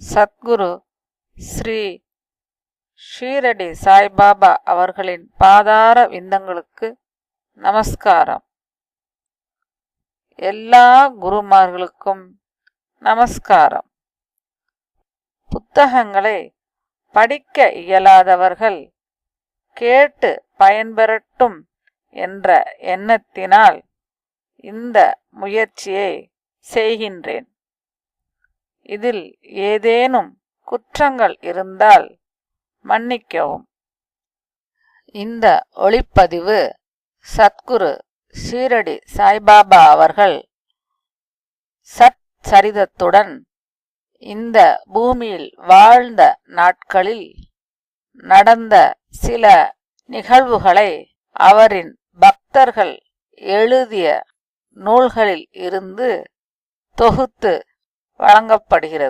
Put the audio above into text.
சத்குரு ஸ்ரீ ஷீரடி சாய்பாபா அவர்களின் பாதார விந்தங்களுக்கு நமஸ்காரம். எல்லா குருமார்களுக்கும் நமஸ்காரம். புத்தகங்களை படிக்க இயலாதவர்கள் கேட்டு பயன்பெறட்டும் என்ற எண்ணத்தினால் இந்த முயற்சியை செய்கின்றேன். இதில் ஏதேனும் குற்றங்கள் இருந்தால் மன்னிக்கவும். இந்த ஒளிப்பதிவு சத்குரு ஷீரடி சாய்பாபா அவர்கள் சத் சரிதத்துடன் இந்த பூமியில் வாழ்ந்த நாட்களில் நடந்த சில நிகழ்வுகளை அவரின் பக்தர்கள் எழுதிய நூல்களில் இருந்து தொகுத்து வழங்கப்படுகிறது.